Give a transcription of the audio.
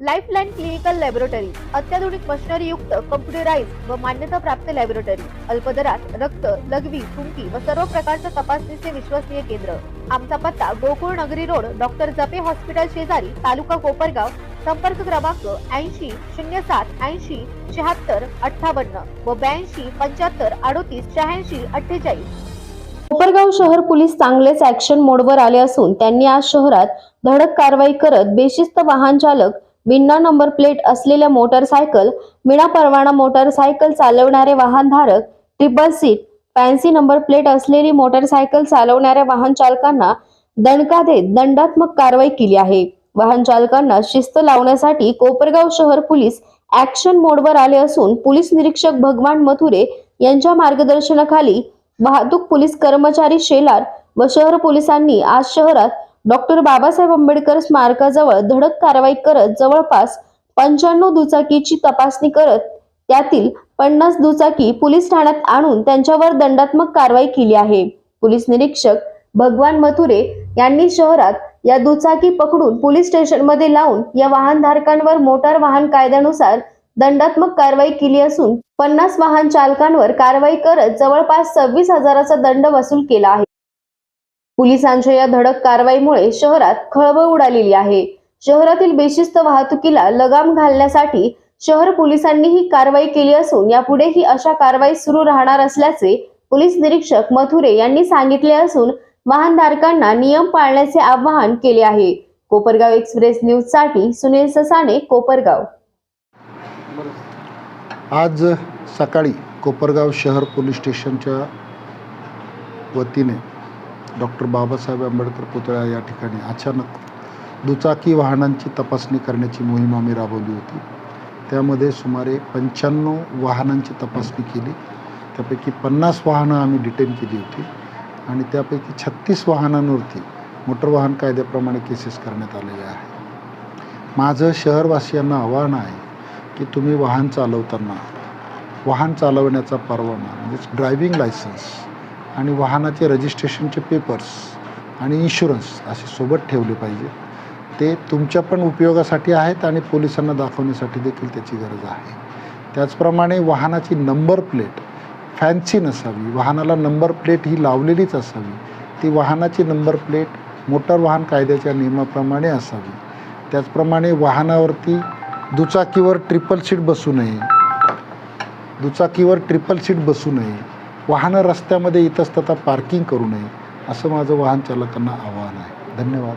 Lifeline clinical laboratory अत्याधुनिक machinery युक्त computerise व मान्यता प्राप्त लॅबोरेटरी अल्पदरात रक्त लघवी थुंकी व सर्व प्रकारच्या तपासणीचे विश्वसनीय केंद्र. आमचा पत्ता गोकुळ नगरी रोड डॉक्टर जपे हॉस्पिटल शेजारी तालुका कोपरगाव संपर्क क्रमांक ऐंशी शून्य सात ऐंशी शहात्तर अठ्ठावन्न व ब्याऐंशी पंच्याहत्तर अडोतीस शहाऐंशी अठ्ठेचाळीस. कोपरगाव शहर पोलीस चांगलेच ऍक्शन मोडवर आले असून त्यांनी आज शहरात धडक कारवाई करत बेशिस्त वाहन चालक बिन्ना नंबर प्लेट असलेल्या मोटरसायकल विना परवाना मोटरसायकल चालवणारे वाहनधारक triple seat fancy number plate असलेली मोटरसायकल चालवणाऱ्या वाहन चालकांना दणका देत दंडात्मक कारवाई केली आहे. वाहन चालकांना शिस्त लावण्यासाठी कोपरगाव शहर पोलीस ऍक्शन मोडवर आले असून पोलीस निरीक्षक भगवान मथुरे यांच्या मार्गदर्शनाखाली वाहतूक पोलीस कर्मचारी शेलार व शहर पोलिसांनी आज शहरात डॉक्टर बाबासाहेब आंबेडकर स्मारकाजवळ धडक कारवाई करत जवळपास पंच्याण्णव दुचाकीची तपासणी करत त्यातील पन्नास दुचाकी पोलीस ठाण्यात आणून त्यांच्यावर दंडात्मक कारवाई केली आहे. पोलीस निरीक्षक भगवान मथुरे यांनी शहरात या दुचाकी पकडून पोलीस स्टेशनमध्ये लावून या वाहनधारकांवर मोटार वाहन कायद्यानुसार दंडात्मक कारवाई केली असून पन्नास वाहन चालकांवर कारवाई करत जवळपास सव्वीस हजाराचा दंड वसूल केला आहे. पोलिसांच्या या धडक कारवाईमुळे शहरात खळबळ उडालेली आहे. शहरातील बेशिस्त वाहतुकीला लगाम घालण्यासाठी शहर पोलिसांनी ही कारवाई केली असून यापुढेही अशा कारवाई सुरू राहणार असल्याचे पोलीस निरीक्षक मथुरे यांनी सांगितले असून वाहनधारकांना नियम पाळण्याचे आवाहन केले आहे. कोपरगाव एक्सप्रेस न्यूजसाठी सुनील ससाने कोपरगाव. आज सकाळी कोपरगाव शहर पोलीस स्टेशनच्या वतीने डॉक्टर बाबासाहेब आंबेडकर पुतळा या ठिकाणी अचानक दुचाकी वाहनांची तपासणी करण्याची मोहीम आम्ही राबवली होती. त्यामध्ये सुमारे पंच्याण्णव वाहनांची तपासणी केली. त्यापैकी पन्नास वाहनं आम्ही डिटेन केली होती आणि त्यापैकी छत्तीस वाहनांवरती मोटर वाहन कायद्याप्रमाणे केसेस करण्यात आलेल्या आहे माझं शहरवासियांना आव्हान आहे की तुम्ही वाहन चालवताना वाहन चालवण्याचा परवाना म्हणजेच ड्रायव्हिंग लायसन्स आणि वाहनाचे रजिस्ट्रेशनचे पेपर्स आणि इन्शुरन्स असे सोबत ठेवले पाहिजे. ते तुमच्या पण उपयोगासाठी आहेत आणि पोलिसांना दाखवण्यासाठी देखील त्याची गरज आहे. त्याचप्रमाणे वाहनाची नंबर प्लेट फॅन्सी नसावी वाहनाला नंबर प्लेट ही लावलेलीच असावी ती वाहनाची नंबर प्लेट मोटार वाहन कायद्याच्या नियमाप्रमाणे असावी. त्याचप्रमाणे वाहनावरती दुचाकीवर ट्रिपल सीट बसू नये दुचाकीवर ट्रिपल सीट बसू नये वाहनं रस्त्यामध्ये इतस्तता पार्किंग करू नये असं माझं वाहन चालकांना आव्हान आहे. धन्यवाद.